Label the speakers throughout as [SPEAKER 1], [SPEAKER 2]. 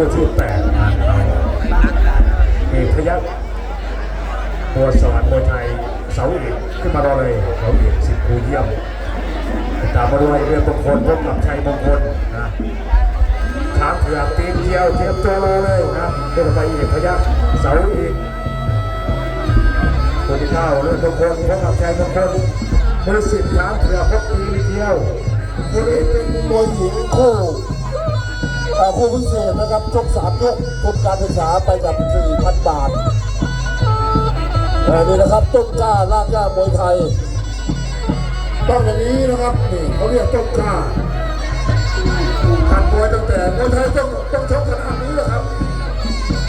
[SPEAKER 1] คู่ที่แปดผ่านไปเอกพยัคฆ์ตัวสวรรค์มวยไทยเสาเอกขึ้นมารอเลยเสาเอกสิบคูเยี่ยมตามมาด้วยเรื่องมงคลพบกับชัยมงคลนะช้างเผือกตีนเดียวเตรียมตัวรอเลยนะเรื่องไปเอกพยัคฆ์เสาเอกคนที่เข้าเรื่องมงคลพบกับชัยมงคลมือสิบช้างเผือกพบตีนเดียว
[SPEAKER 2] วันนี้เป็นมวยหญิงคู่ คู่พิเศษนะครับชกสามยกทุนการศึกษาไปกับ 4,000 บาทนี่นะครับต้นกล้าลางย่ามวยไทย ต้องอย่างนี้นะครับนี่เขาเรียกต้นกล้าการมวยตั้งแต่มวยไทยต้องต้องชกขนาดนี้แหละครับ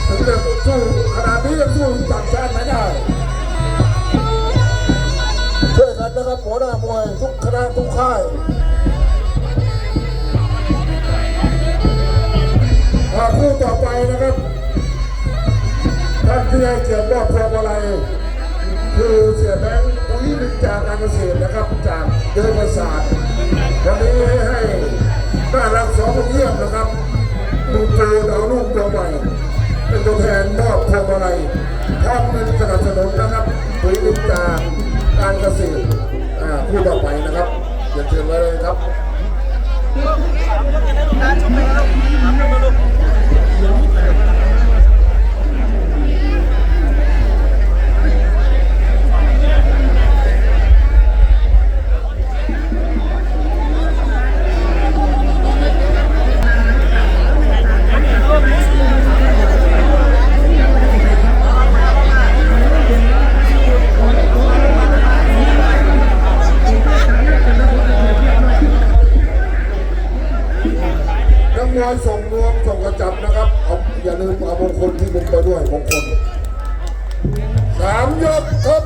[SPEAKER 2] ถึงจะสู้ขนาดนี้ยังสู้ต่างชาติไม่ได้ช่วยกันนะครับหัวหน้ามวยทุกคณะทุกค่าย ที่ให้เกียรติมอบพวงมาลัยคือเสียแบงค์ตรงนี้เป็นจากการเกษตรนะครับจากเดินประสาทวันนี้ให้น่ารักสองเยี่ยมนะครับดูตูดาวรุ่งตัวใหม่เป็นตัวแทนมอบพวงมาลัยพร้อมเงินสนับสนุนนะครับปุ๋ยดินจากการเกษตรอ่าคู่ต่อไปนะครับเดี๋ยวเชิญไว้เลยครับ กมวยส่งรวมส่งกระจับนะครับเอาอย่าลืมเอามงคลที่มุมไปด้วยมงคลสามยกครับ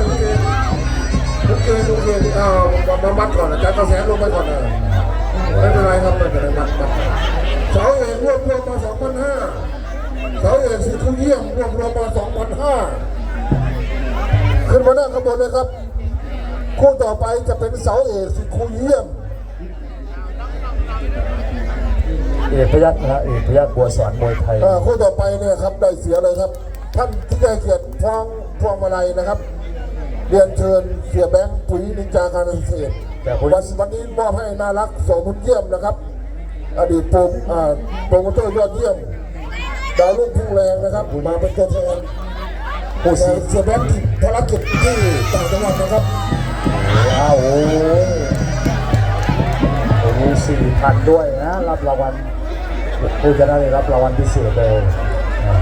[SPEAKER 2] กเกมด้วยลูกเกมลูกเกมลูกเกมเอามามามัดก่อนอาจารย์กระแสลงไปก่อนนะไม่เป็นไรครับไม่เป็นไรมัดมัดเสาเอกรวบรวมมาสองพันห้าเสาเอกสิทธิ์เยี่ยมรวบรวมมาสองพันห้าขึ้นมานั่งข้างบนเลยครับคู่ต่อไปจะเป็นเสาเอกสิทธิ์เยี่ยม
[SPEAKER 1] เอกพยัคฆ์นะฮะเอกพยัคฆ์บัวสวรรค์มวยไทย
[SPEAKER 2] อ่าคู่ต่อไปเนี่ยครับได้เสียเลยครับ ท่านที่ได้เกียรติพวงพวงมาลัยนะครับ เรียนเชิญเสียแบงค์ปุ๋ยนินจาการเกษตร
[SPEAKER 1] แต่คน
[SPEAKER 2] วันวันนี้มอบให้น่ารักโสมุนเยี่ยมนะครับ อดีตโปรอ่าโปรโมเตอร์ยอดเยี่ยมดาวรุ่งพุ่งแรงนะครับมาเป็นตัวแทนผู้เสียแบงค์ติดภารกิจที่ต่างจังหวัดนะครับ
[SPEAKER 1] อ้าวโอ้ยโอ้โหสี่พันด้วยนะรับรางวัลผู้ชนะได้รับรางวัลพิเศษเลยนะ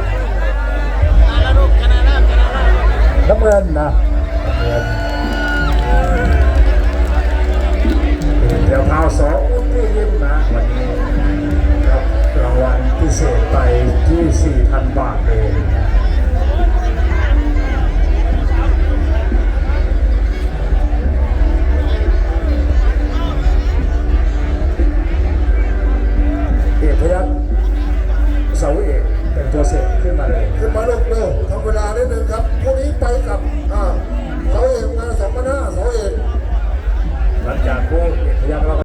[SPEAKER 1] น้ำเงินนะน้ำ เดี๋ยวพาสองอุ้ยยิ้มนะวันนี้รับรางวัลพิเศษไปที่ 4,000 บาทเลยเอกพยัคฆ์เสาเอกเป็นตัวเสร็จขึ้นมาเลย
[SPEAKER 2] ขึ้นมาเร็วเร็วทำเวลาได้หนึ่งครับพรุ่งนี้ไปกับอ่า มาเนาะสองอื่นห้าเสาเอก
[SPEAKER 1] หลังจากผู้เอกพยัคฆ์